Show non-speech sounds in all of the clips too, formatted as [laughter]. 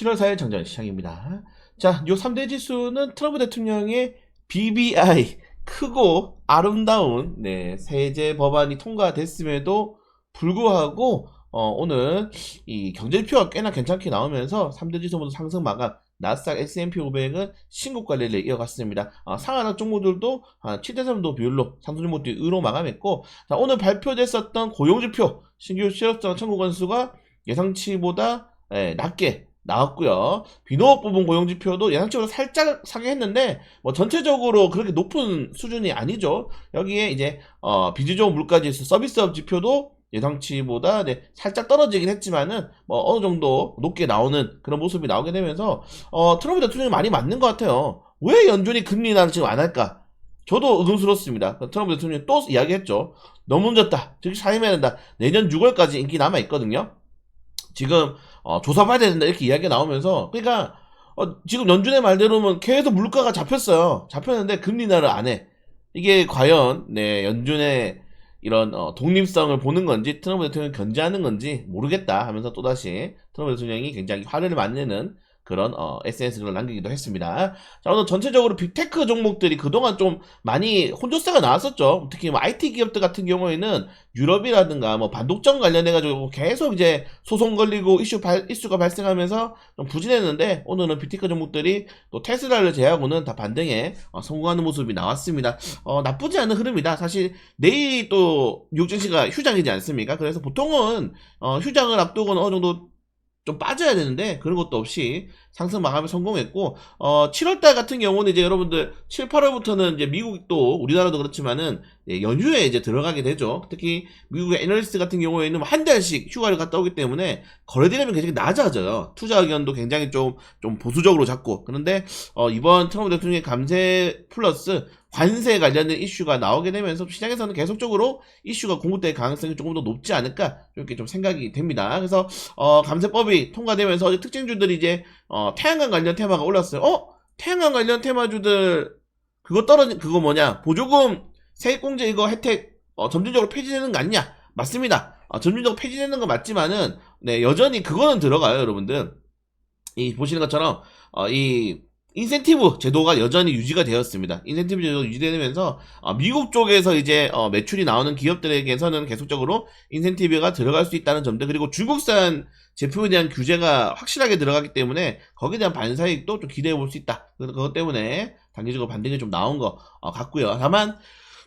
7월 4일 정전 시장입니다. 자, 요 3대 지수는 트럼프 대통령의 BBI 크고 아름다운 네, 세제 법안이 통과됐음에도 불구하고 어, 오늘 이 경제지표가 꽤나 괜찮게 나오면서 3대 지수 모두 상승 마감 나스닥 S&P 500은 신고가 랠리 이어갔습니다. 어, 상하락 종목들도 한 7대 3도 비율로 상승 종목들이 의로 마감했고 자, 오늘 발표됐었던 고용지표 신규 실업자 청구 건수가 예상치보다 예, 낮게 나왔고요. 비농업 부분 고용지표도 예상치보다 살짝 상회했는데 뭐 전체적으로 그렇게 높은 수준이 아니죠. 여기에 이제 어, 비주종 물가지수 서비스업 지표도 예상치보다 네, 살짝 떨어지긴 했지만은 뭐 어느 정도 높게 나오는 그런 모습이 나오게 되면서 어, 트럼프 대통령이 많이 맞는 것 같아요. 왜 연준이 금리 인하를 지금 안 할까? 저도 의문스럽습니다. 트럼프 대통령이 또 이야기했죠. 너무 늦었다. 즉시 사임해야 된다. 내년 6월까지 인기 남아 있거든요. 지금 어, 조사봐야 된다 이렇게 이야기가 나오면서 그러니까 어, 지금 연준의 말대로는 계속 물가가 잡혔어요. 잡혔는데 금리 인하를 안 해. 이게 과연 네, 연준의 이런 어, 독립성을 보는 건지 트럼프 대통령이 견제하는 건지 모르겠다 하면서 또다시 트럼프 대통령이 굉장히 화를 내는 그런 어, SNS를 남기기도 했습니다. 자 오늘 전체적으로 빅테크 종목들이 그동안 좀 많이 혼조세가 나왔었죠. 특히 뭐 IT 기업들 같은 경우에는 유럽이라든가 뭐 반독점 관련해 가지고 계속 이제 소송 걸리고 이슈 발, 이슈가 발생하면서 좀 부진했는데 오늘은 빅테크 종목들이 또 테슬라를 제외하고는 다 반등에 어, 성공하는 모습이 나왔습니다. 어, 나쁘지 않은 흐름이다. 사실 내일 또 뉴욕 증시가 휴장이지 않습니까? 그래서 보통은 어, 휴장을 앞두고는 어느 정도 좀 빠져야 되는데 그런 것도 없이 상승 마감에 성공했고 어 7월달 같은 경우는 이제 여러분들 7, 8월부터는 이제 미국도 우리나라도 그렇지만은 예, 연휴에 이제 들어가게 되죠. 특히 미국의 애널리스트 같은 경우에는 뭐한 달씩 휴가를 갔다 오기 때문에 거래 대금이 굉장히 낮아져요. 투자 의견도 굉장히 좀 좀 보수적으로 잡고 그런데 어 이번 트럼프 대통령의 감세 플러스 관세 관련된 이슈가 나오게 되면서 시장에서는 계속적으로 이슈가 공급될 가능성이 조금 더 높지 않을까 이렇게 좀 생각이 됩니다. 그래서 어, 감세법이 통과되면서 어제 특징주들이 이제 어, 태양광 관련 테마가 올랐어요. 어? 태양광 관련 테마주들 그거 떨어진 그거 뭐냐? 보조금 세액공제 이거 혜택 어, 점진적으로 폐지되는 거 아니냐? 맞습니다. 어, 점진적으로 폐지되는 거 맞지만은 네 여전히 그거는 들어가요, 여러분들. 이 보시는 것처럼 어, 이 인센티브 제도가 여전히 유지가 되었습니다. 인센티브 제도가 유지되면서 어, 미국 쪽에서 이제 어, 매출이 나오는 기업들에게서는 계속적으로 인센티브가 들어갈 수 있다는 점들 그리고 중국산 제품에 대한 규제가 확실하게 들어가기 때문에 거기에 대한 반사이익도 좀 기대해 볼 수 있다. 그것 때문에 단기적으로 반등이 좀 나온 것 어, 같고요. 다만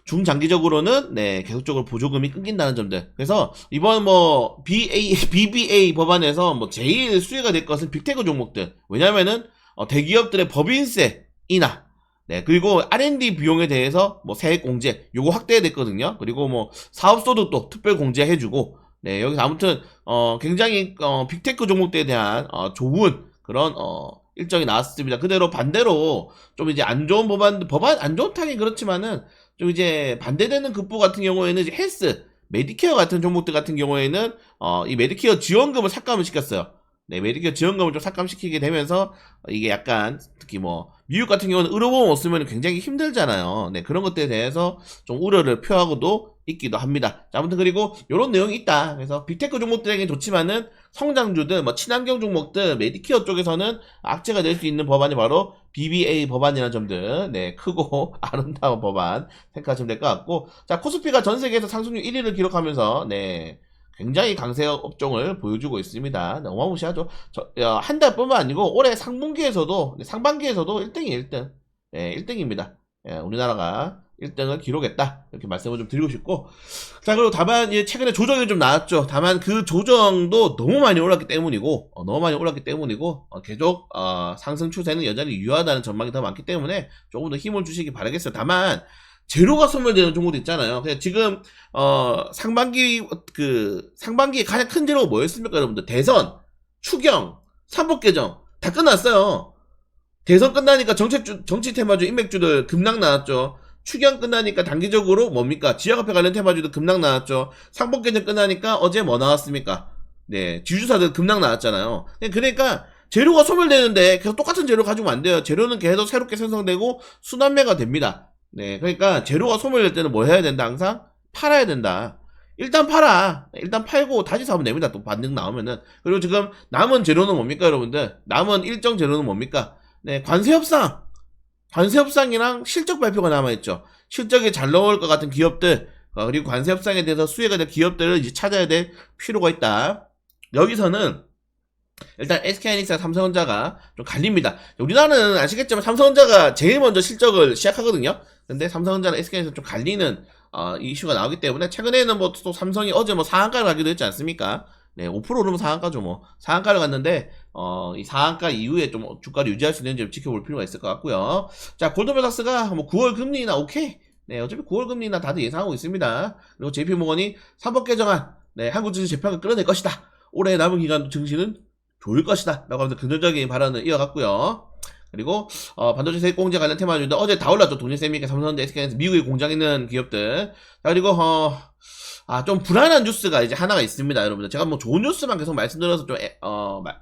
중장기적으로는 네 계속적으로 보조금이 끊긴다는 점들. 그래서 이번 뭐 BA [laughs] BBA 법안에서 뭐 제일 수혜가 될 것은 빅테크 종목들. 왜냐면은 어, 대기업들의 법인세 인하. 네, 그리고 R&D 비용에 대해서 뭐 세액 공제 요거 확대됐거든요. 그리고 뭐 사업 소득도 특별 공제해 주고 네, 여기서 아무튼 어 굉장히 어 빅테크 종목들에 대한 어 좋은 그런 어 일정이 나왔습니다. 그대로 반대로 좀 이제 안 좋은 법안 법안 안 좋다긴 그렇지만은 좀 이제 반대되는 급부 같은 경우에는 헬스, 메디케어 같은 종목들 같은 경우에는 어, 이 메디케어 지원금을 삭감을 시켰어요. 네, 메디케어 지원금을 좀 삭감시키게 되면서 이게 약간 특히 뭐 미국 같은 경우는 의료보험 없으면 굉장히 힘들잖아요. 네, 그런 것들에 대해서 좀 우려를 표하고도 있기도 합니다. 자, 아무튼 그리고 이런 내용이 있다. 그래서 빅테크 종목들에게 좋지만은 성장주들, 뭐 친환경 종목들, 메디케어 쪽에서는 악재가 될 수 있는 법안이 바로 BBA 법안이라는 점들, 네, 크고 [laughs] 아름다운 법안 생각하시면 될 것 같고, 자, 코스피가 전 세계에서 상승률 1위를 기록하면서, 네, 굉장히 강세 업종을 보여주고 있습니다. 네, 어마무시하죠. 저, 어, 한 달뿐만 아니고 올해 상분기에서도, 네, 상반기에서도 1등이 1등, 네, 1등입니다. 예, 우리나라가 1등을 기록했다. 이렇게 말씀을 좀 드리고 싶고. 자, 그리고 다만, 예, 최근에 조정이 좀 나왔죠. 다만 그 조정도 너무 많이 올랐기 때문이고, 어, 너무 많이 올랐기 때문이고, 어, 계속, 어, 상승 추세는 여전히 유효하다는 전망이 더 많기 때문에 조금 더 힘을 주시기 바라겠어요. 다만, 재료가 소멸되는 종목도 있잖아요. 그냥 지금, 어, 상반기, 그, 상반기에 가장 큰 재료가 뭐였습니까, 여러분들? 대선, 추경, 삼복개정, 다 끝났어요. 대선 끝나니까 정책주, 정치 테마주, 인맥주들 급락 나왔죠. 추경 끝나니까 단기적으로 뭡니까? 지역화폐 관련 테마주도 급락 나왔죠. 상복개정 끝나니까 어제 뭐 나왔습니까? 네, 지주사들 급락 나왔잖아요. 그러니까 재료가 소멸되는데 계속 똑같은 재료 가지고 안 돼요. 재료는 계속 새롭게 생성되고 순환매가 됩니다. 네, 그러니까 재료가 소멸될 때는 뭐 해야 된다? 항상 팔아야 된다. 일단 팔아. 일단 팔고 다시 사면 됩니다. 또 반등 나오면은. 그리고 지금 남은 재료는 뭡니까, 여러분들? 남은 일정 재료는 뭡니까? 네, 관세 협상. 관세 협상이랑 실적 발표가 남아있죠. 실적이 잘 나올 것 같은 기업들, 어, 그리고 관세 협상에 대해서 수혜가 될 기업들을 이제 찾아야 될 필요가 있다. 여기서는 일단 SK하이닉스와 삼성전자가 좀 갈립니다. 우리나라는 아시겠지만 삼성전자가 제일 먼저 실적을 시작하거든요. 근데 삼성전자랑 SK에서 좀 갈리는 어, 이슈가 나오기 때문에 최근에는 뭐 또 삼성이 어제 뭐 상한가를 가기도 했지 않습니까? 네, 5% 오르면 상한가죠 뭐. 상한가를 갔는데 어, 이 상한가 이후에 좀 주가를 유지할 수 있는지 지켜볼 필요가 있을 것 같고요. 자, 골드베닥스가 뭐 9월 금리나 오케이. 네, 어차피 9월 금리나 다들 예상하고 있습니다. 그리고 JP모건이 3법 개정안 네, 한국 증시 재판을 끌어낼 것이다. 올해 남은 기간 증시는 좋을 것이다. 라고 하면서 긍정적인 발언을 이어갔고요. 그리고 어, 반도체 세액 공제 관련 테마주인데 어제 다 올랐죠. 동일세미가 삼성전자, SK에서 미국에 공장 있는 기업들. 자 그리고 어, 아, 좀 불안한 뉴스가 이제 하나가 있습니다, 여러분들. 제가 뭐 좋은 뉴스만 계속 말씀드려서 좀, 애- 어, 마-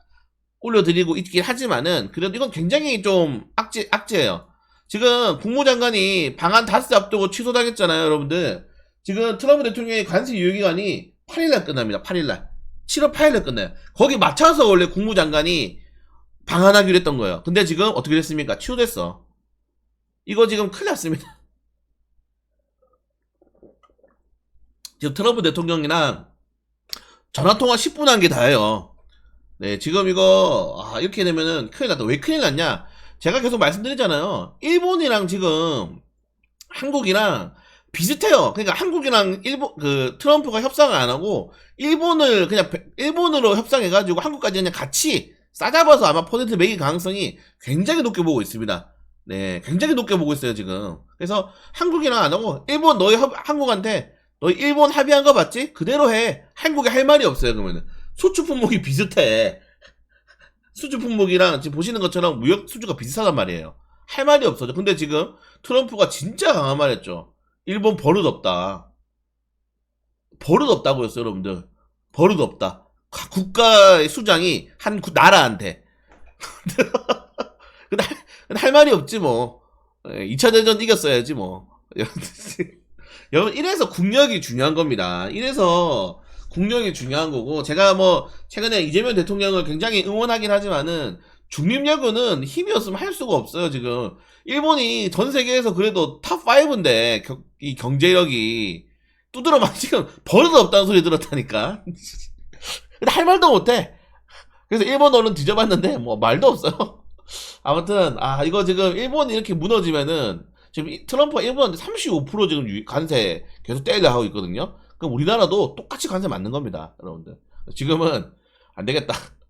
올려드리고 있긴 하지만은, 그래도 이건 굉장히 좀 악재, 악재예요. 지금 국무장관이 방한 다스 앞두고 취소당했잖아요, 여러분들. 지금 트럼프 대통령의 관세 유효기간이 8일날 끝납니다, 8일날. 7월 8일날 끝나요. 거기 맞춰서 원래 국무장관이 방한하기로 했던 거예요. 근데 지금 어떻게 됐습니까? 취소됐어. 이거 지금 큰일 났습니다. 지금 트럼프 대통령이랑 전화통화 10분 한 게 다예요. 네, 지금 이거, 아, 이렇게 되면은 큰일 났다. 왜 큰일 났냐? 제가 계속 말씀드리잖아요. 일본이랑 지금 한국이랑 비슷해요. 그러니까 한국이랑 일본, 그, 트럼프가 협상을 안 하고, 일본을 그냥, 배- 일본으로 협상해가지고 한국까지 그냥 같이 싸잡아서 아마 퍼센트 매길 가능성이 굉장히 높게 보고 있습니다. 네, 굉장히 높게 보고 있어요, 지금. 그래서 한국이랑 안 하고, 일본 너희 협- 한국한테 너희 일본 합의한 거 맞지? 그대로 해. 한국에 할 말이 없어요, 그러면은. 수출 품목이 비슷해. [laughs] 수출 품목이랑 지금 보시는 것처럼 무역 수주가 비슷하단 말이에요. 할 말이 없어져. 근데 지금 트럼프가 진짜 강한 말 했죠. 일본 버릇 없다. 버릇 없다고 했어요, 여러분들. 버릇 없다. 가- 국가의 수장이 한 구- 나라한테. [laughs] 근데 할, 할 말이 없지, 뭐. 2차 대전 이겼어야지, 뭐. [laughs] 여러분, 이래서 국력이 중요한 겁니다. 이래서 국력이 중요한 거고, 제가 뭐, 최근에 이재명 대통령을 굉장히 응원하긴 하지만은, 중립여군은 힘이 없으면 할 수가 없어요, 지금. 일본이 전 세계에서 그래도 탑5인데, 이 경제력이. 두드러 막 [laughs] 지금 버릇 없다는 소리 들었다니까. [laughs] 근데 할 말도 못해. 그래서 일본어는 뒤져봤는데, 뭐, 말도 없어요. [laughs] 아무튼, 아, 이거 지금 일본이 이렇게 무너지면은, 지금 이- 트럼프가 일본한테 35% 지금 유- 관세 계속 떼려 하고 있거든요. 그럼 우리나라도 똑같이 관세 맞는 겁니다, 여러분들. 지금은 안 되겠다. [laughs]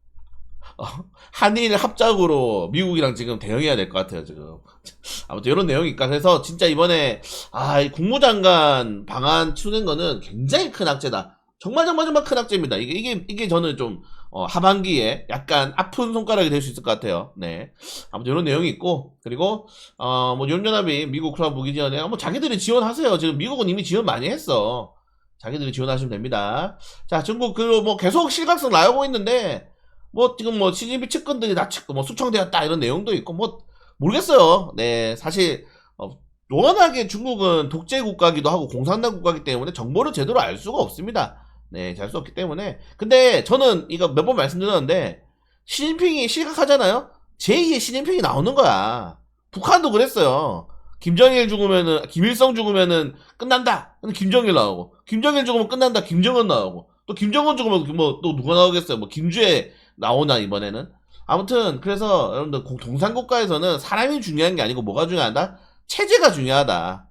어, 한일 합작으로 미국이랑 지금 대응해야 될 것 같아요, 지금. [laughs] 아무튼 이런 내용이니까 그래서 진짜 이번에 아, 이 국무장관 방안 추는 거는 굉장히 큰 악재다. 정말 정말 정말 큰 악재입니다. 이게 이게 이게 저는 좀 어, 하반기에 약간 아픈 손가락이 될 수 있을 것 같아요. 네. 아무튼 이런 내용이 있고 그리고 어, 뭐 연연합이 미국 크라운 무기 지원에 뭐 자기들이 지원하세요. 지금 미국은 이미 지원 많이 했어. 자기들이 지원하시면 됩니다. 자, 중국 그 뭐 계속 실각성 나오고 있는데 뭐 지금 뭐 시진핑 측근들이 다 측, 뭐 숙청되었다 이런 내용도 있고 뭐 모르겠어요. 네, 사실 어, 워낙에 중국은 독재 국가기도 하고 공산당 국가이기 때문에 정보를 제대로 알 수가 없습니다. 네, 잘 수 없기 때문에. 근데 저는 이거 몇 번 말씀드렸는데 시진핑이 실각하잖아요. 제2의 시진핑이 나오는 거야. 북한도 그랬어요. 김정일 죽으면은 김일성 죽으면은 끝난다. 근데 김정일 나오고 김정일 죽으면 끝난다. 김정은 나오고 또 김정은 죽으면 뭐 또 누가 나오겠어요. 뭐 김주애 나오나 이번에는. 아무튼 그래서 여러분들 공- 동산국가에서는 사람이 중요한 게 아니고 뭐가 중요하다? 체제가 중요하다.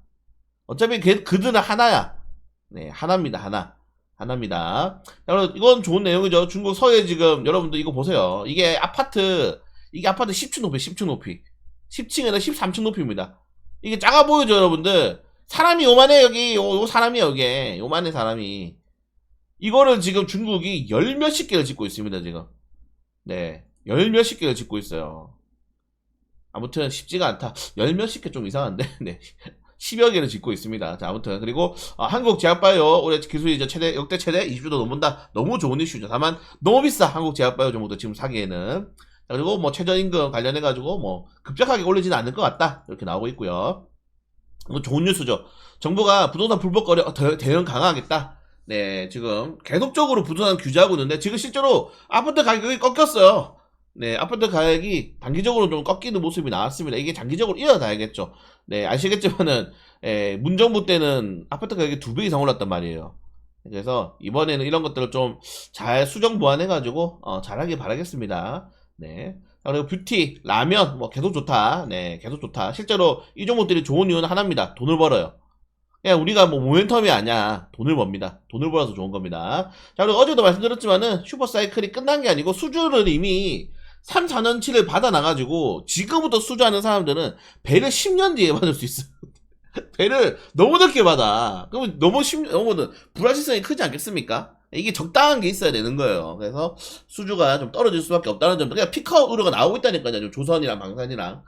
어차피 걔- 그들은 하나야. 네, 하나입니다. 하나. 하나입니다. 여러분 이건 좋은 내용이죠. 중국 서해 지금 여러분들 이거 보세요. 이게 아파트 이게 아파트 10층 높이 10층 높이 10층에다 13층 높이입니다. 이게 작아 보이죠, 여러분들? 사람이 요만해, 여기. 요, 요 사람이 여기. 요만해, 사람이. 이거를 지금 중국이 열 몇십 개를 짓고 있습니다, 지금. 네. 열 몇십 개를 짓고 있어요. 아무튼 쉽지가 않다. 열 몇십 개 좀 이상한데, [laughs] 네. 10여 개를 짓고 있습니다. 자, 아무튼. 그리고, 아, 한국 제약바이오 올해 기술이 이제 최대, 역대 최대 20주도 넘는다. 너무 좋은 이슈죠. 다만, 너무 비싸. 한국 제약바이오 정도 지금 사기에는. 자, 그리고 뭐 최저임금 관련해 가지고 뭐 급격하게 올리지는 않을 것 같다. 이렇게 나오고 있고요. 좋은 뉴스죠. 정부가 부동산 불법 거래 어, 대- 대응 강화하겠다. 네, 지금 계속적으로 부도난 규제하고 있는데 지금 실제로 아파트 가격이 꺾였어요. 네, 아파트 가격이 단기적으로 좀 꺾이는 모습이 나왔습니다. 이게 장기적으로 이어가야겠죠. 네, 아시겠지만은 에, 문정부 때는 아파트 가격이 두 배 이상 올랐단 말이에요. 그래서 이번에는 이런 것들을 좀 잘 수정 보완해가지고 어, 잘하길 바라겠습니다. 네. 자, 그리고 뷰티, 라면 뭐 계속 좋다. 네, 계속 좋다. 실제로 이 종목들이 좋은 이유는 하나입니다. 돈을 벌어요. 그냥 우리가 뭐 모멘텀이 아니야. 돈을 법니다. 돈을 벌어서 좋은 겁니다. 자, 그리고 어제도 말씀드렸지만은 슈퍼사이클이 끝난 게 아니고 수주를 이미 3, 4년치를 받아놔가지고 지금부터 수주하는 사람들은 배를 10년 뒤에 받을 수 있어요. [laughs] 배를 너무 늦게 받아. 그러면 너무 심, 너무 불확실성이 크지 않겠습니까? 이게 적당한 게 있어야 되는 거예요. 그래서 수주가 좀 떨어질 수밖에 없다는 점. 그냥 피커 의료가 나오고 있다니까요. 좀 조선이랑 방산이랑.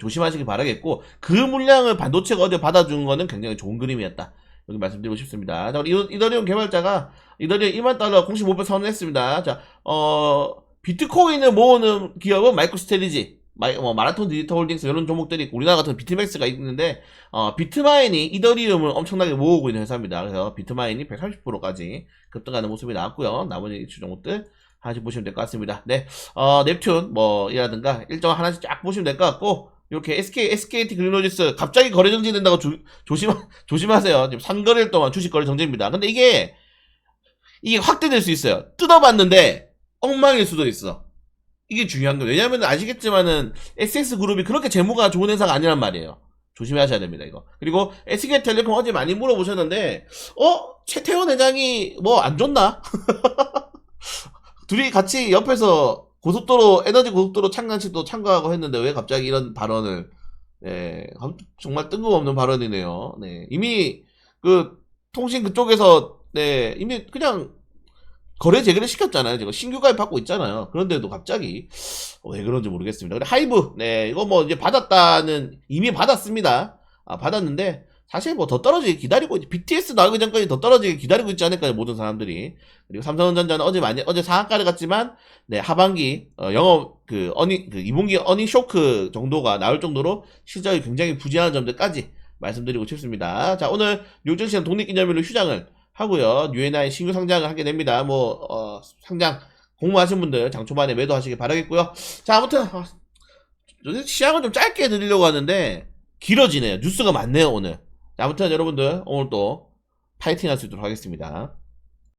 조심하시기 바라겠고, 그 물량을 반도체가 어제 받아준 거는 굉장히 좋은 그림이었다. 여기 말씀드리고 싶습니다. 자, 이더리움 개발자가 이더리움 1만 달러 공식 목표 선언했습니다. 자, 어, 비트코인을 모으는 기업은 마이크 스테리지, 마이, 뭐, 마라톤 디지털 홀딩스 이런 종목들이 우리나라 같은 비트맥스가 있는데, 어, 비트마인이 이더리움을 엄청나게 모으고 있는 회사입니다. 그래서 비트마인이 130%까지 급등하는 모습이 나왔고요. 나머지 이슈 종목들 하나씩 보시면 될 것 같습니다. 네, 어, 넵튠 뭐 이라든가 일정 하나씩 쫙 보시면 될 것 같고, 이렇게 SK, SKT 글로지스 갑자기 거래 정지된다고 조, 조심, [laughs] 조심하세요. 지금 3거래일 동안 주식 거래 정지입니다. 근데 이게, 이게 확대될 수 있어요. 뜯어봤는데, 엉망일 수도 있어. 이게 중요한 거예요. 왜냐면 아시겠지만은, SS그룹이 그렇게 재무가 좋은 회사가 아니란 말이에요. 조심하셔야 됩니다, 이거. 그리고 SK텔레콤 어제 많이 물어보셨는데, 어? 최태원 회장이 뭐 안 좋나? [laughs] 둘이 같이 옆에서 고속도로, 에너지 고속도로 창간식도 참가하고 했는데 왜 갑자기 이런 발언을, 네, 감- 정말 뜬금없는 발언이네요. 네, 이미 그 통신 그쪽에서, 네, 이미 그냥 거래 재개를 시켰잖아요. 지금 신규 가입 받고 있잖아요. 그런데도 갑자기 어, 왜 그런지 모르겠습니다. 근데 하이브, 네, 이거 뭐 이제 받았다는 이미 받았습니다. 아, 받았는데 사실 뭐 더 떨어지게 기다리고 있- BTS 나오기 전까지 더 떨어지게 기다리고 있지 않을까요? 모든 사람들이. 그리고 삼성전자는 어제 많이 어제 상한가를 갔지만 네 하반기 어, 영업 그 어니 그 2분기 어닝 쇼크 정도가 나올 정도로 실적이 굉장히 부진한 점들까지 말씀드리고 싶습니다. 자 오늘 뉴정시는 독립기념일로 휴장을 하고요. UNI 신규 상장을 하게 됩니다. 뭐 어, 상장 공모하신 분들 장 초반에 매도하시길 바라겠고요. 자 아무튼 어, 요새 시향을 좀 짧게 드리려고 하는데 길어지네요. 뉴스가 많네요 오늘. 자, 아무튼 여러분들 오늘 또 파이팅 할 수 있도록 하겠습니다.